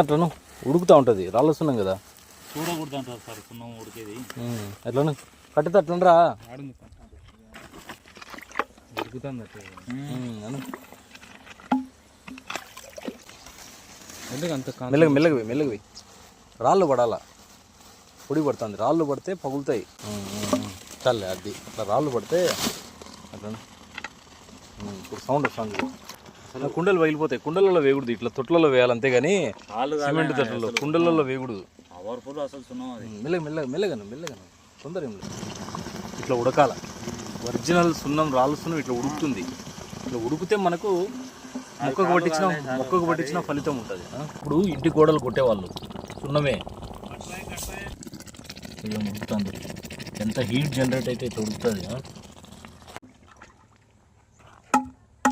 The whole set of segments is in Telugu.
అట్లను ఉడుకుతూ ఉంటుంది. రాళ్ళు వస్తున్నాం కదా. చూడకూడదు అంటారు సార్ సున్నం ఉడికేది. ఎట్లను. కట్టితే అట్లనరా ఉడుకుతుంది మెల్లగా మెల్లగా పోయి, మెల్లగా పోయి. రాళ్ళు పడాలా. పొడి పడుతుంది. రాళ్ళు పడితే పగులుతాయి. ఉమ్, ఉమ్, ఉమ్. చాలే అది. అట్లా రాళ్ళు పడితే అట్లా ఇప్పుడు సౌండ్ వస్తుంది. కుండలు పగిలిపోతాయి. కుండలలో వేయకూడదు. ఇట్లా తొట్లలో వేయాలి అంతేగాని సిమెంట్ తొట్లలో. కుండలలో వేయకూడదు. పవర్ఫుల్ అసలు మెల్లగా మెల్లగా మెల్లగాను మెల్లగాను తొందర ఏం లేదు. ఇట్లా ఉడకాల. ఒరిజినల్ సున్నం రాళ్ళు సున్నం ఇట్లా ఉడుకుతుంది. ఇట్లా ఉడికితే మనకు మొక్కకు పట్టించిన మొక్కకు పట్టించిన ఫలితం ఉంటుంది? ఇప్పుడు ఇంటి గోడలు కొట్టేవాళ్ళు. సున్నమే. ఉడుకుతుంది ఎంత హీట్ జనరేట్ అయితే ఇట్లా ఉడుకుతుంది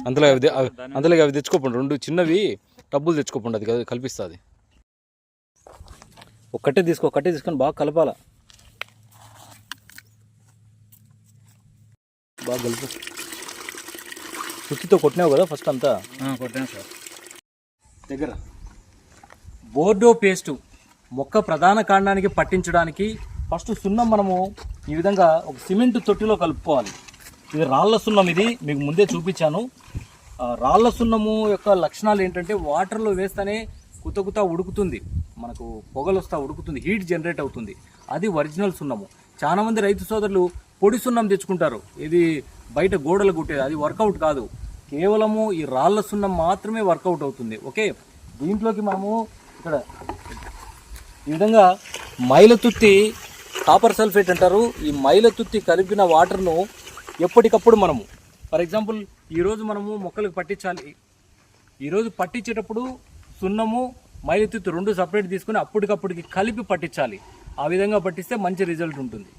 ఆ? అంతలో అవి తె- అవి- తెచ్చుకోపండి రెండు చిన్నవి టబ్బులు తెచ్చుకోపండి అది కదా కల్పిస్తుంది. ఒక్కటే తీసుకో ఒక్కటే తీసుకొని బాగా కలపాల? బాగా కలుపు. సుత్తితో కొట్టినావు కదా ఫస్ట్ అంతా? కొట్టాను సార్. దగ్గర. బోర్డో పేస్టు మొక్క ప్రధాన కాండానికి పట్టించడానికి ఫస్ట్ సున్నం మనము ఈ విధంగా ఒక సిమెంట్ తొట్టిలో కలుపుకోవాలి. ఇది రాళ్ళ సున్నం ఇది మీకు ముందే చూపించాను. రాళ్ళ సున్నము యొక్క లక్షణాలు ఏంటంటే వాటర్లో వేస్తేనే కుత కుత ఉడుకుతుంది. మనకు పొగలు వస్తా ఉడుకుతుంది హీట్ జనరేట్ అవుతుంది. అది ఒరిజినల్ సున్నము. చాలా మంది రైతు సోదరులు పొడి సున్నం తెచ్చుకుంటారు. ఇది బయట గోడలు కుట్టేది అది వర్కౌట్ కాదు. కేవలము ఈ రాళ్ళ సున్నం మాత్రమే వర్కౌట్ అవుతుంది. ఓకే? దీంట్లోకి మనము ఇక్కడ ఈ విధంగా మైలతుత్తి కాపర్ సల్ఫేట్ అంటారు. ఈ మైలతుత్తి కలిపిన వాటర్ను ఎప్పటికప్పుడు మనము. ఫర్ ఎగ్జాంపుల్ ఈరోజు మనము మొక్కలకు పట్టించాలి. ఈరోజు పట్టించేటప్పుడు సున్నము మైల రెండు సపరేట్ తీసుకుని అప్పటికప్పటికి కలిపి పట్టించాలి. ఆ విధంగా పట్టిస్తే మంచి రిజల్ట్ ఉంటుంది.